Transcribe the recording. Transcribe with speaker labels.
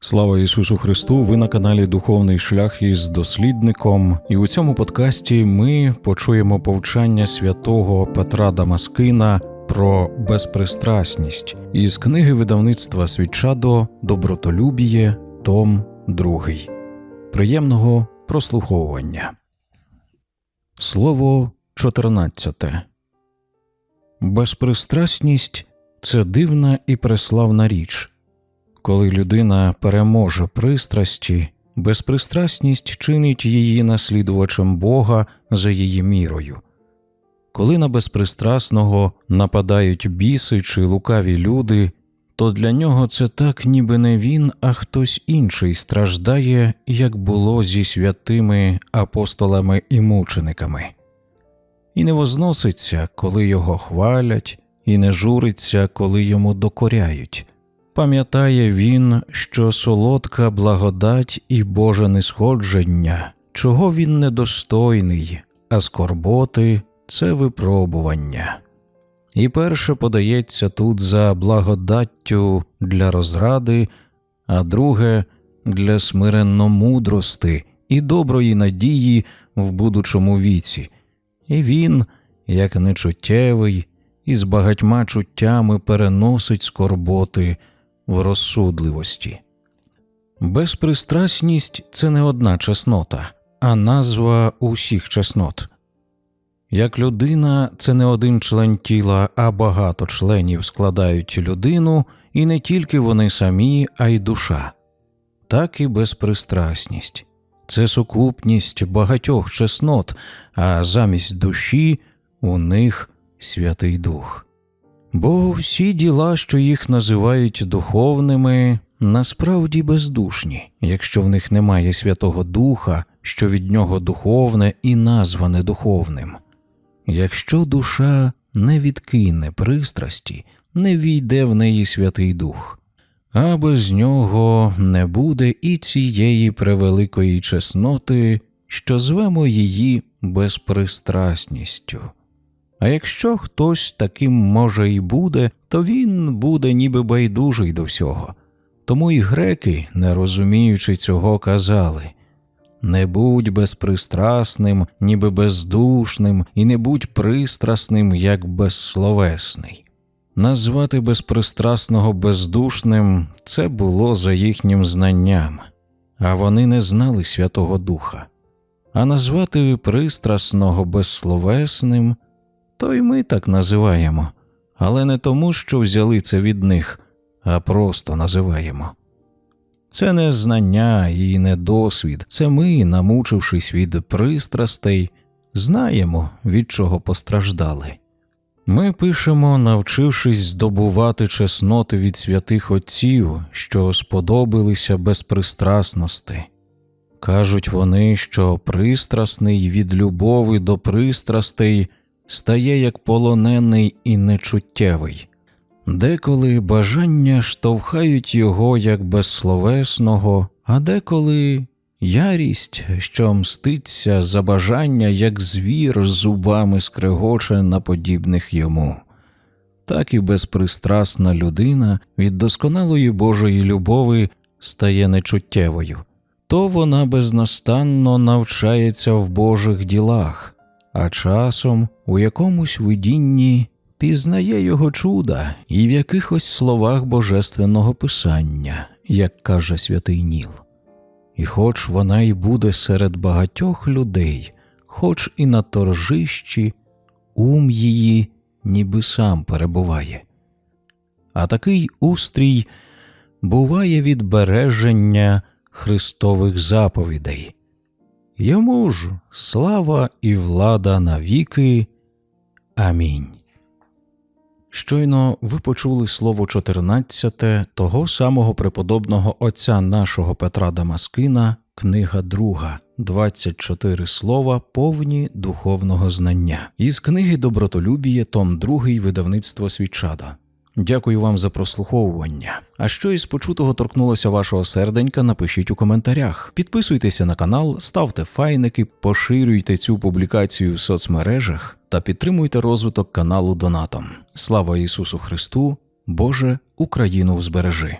Speaker 1: Слава Ісусу Христу! Ви на каналі Духовний шлях із дослідником, і у цьому подкасті ми почуємо повчання святого Петра Дамаскина про безпристрасність із книги видавництва Свічадо Добротолюбіє, Том 2. Приємного прослуховування. Слово 14. Безпристрасність це дивна і преславна річ. Коли людина переможе пристрасті, безпристрасність чинить її наслідувачем Бога за її мірою. Коли на безпристрасного нападають біси чи лукаві люди, то для нього це так, ніби не він, а хтось інший страждає, як було зі святими апостолами і мучениками, і не возноситься, коли його хвалять, і не журиться, коли йому докоряють. Пам'ятає він, що солодка благодать і Боже нисходження, чого він недостойний, а скорботи це випробування. І перше подається тут за благодаттю для розради, а друге для смиренно-мудрости і доброї надії в будучому віці. І він, як нечуттєвий, із багатьма чуттями переносить скорботи в розсудливості. Безпристрасність це не одна чеснота, а назва усіх чеснот. Як людина це не один член тіла, а багато членів складають людину, і не тільки вони самі, а й душа, так і безпристрасність це сукупність багатьох чеснот, а замість душі у них Святий Дух. Бо всі діла, що їх називають духовними, насправді бездушні, якщо в них немає Святого Духа, що від нього духовне і назване духовним. Якщо душа не відкине пристрасті, не війде в неї Святий Дух, а без нього не буде і цієї превеликої чесноти, що звемо її безпристрасністю. А якщо хтось таким може і буде, то він буде ніби байдужий до всього. Тому й греки, не розуміючи цього, казали не будь безпристрасним, ніби бездушним, і не будь пристрасним, як безсловесний. Назвати безпристрасного бездушним це було за їхнім знанням, а вони не знали Святого Духа, а назвати пристрасного безсловесним то й ми так називаємо, але не тому, що взяли це від них, а просто називаємо. Це не знання і не досвід, це ми, намучившись від пристрастей, знаємо, від чого постраждали. Ми пишемо, навчившись здобувати чесноти від святих отців, що сподобалися безпристрасності. Кажуть вони, що пристрасний від любови до пристрастей стає як полонений і нечуттєвий, деколи бажання штовхають його як безсловесного, а деколи ярість, що мститься за бажання, як звір зубами скрегоче на подібних йому. Так і безпристрасна людина від досконалої Божої любови стає нечуттєвою, то вона безнастанно навчається в Божих ділах, а часом у якомусь видінні пізнає його чуда і в якихось словах божественного писання, як каже святий Ніл. І хоч вона й буде серед багатьох людей, хоч і на торжищі, ум її ніби сам перебуває. А такий устрій буває від береження Христових заповідей. Йому ж слава і влада навіки. Амінь. Щойно ви почули слово 14 того самого преподобного отця нашого Петра Дамаскина, книга друга, 24 слова, повні духовного знання. Із книги Добротолюбіє, Том 2, видавництво Свічада. Дякую вам за прослуховування. А що із почутого торкнулося вашого серденька, напишіть у коментарях. Підписуйтеся на канал, ставте файники, поширюйте цю публікацію в соцмережах та підтримуйте розвиток каналу донатом. Слава Ісусу Христу! Боже, Україну збережи!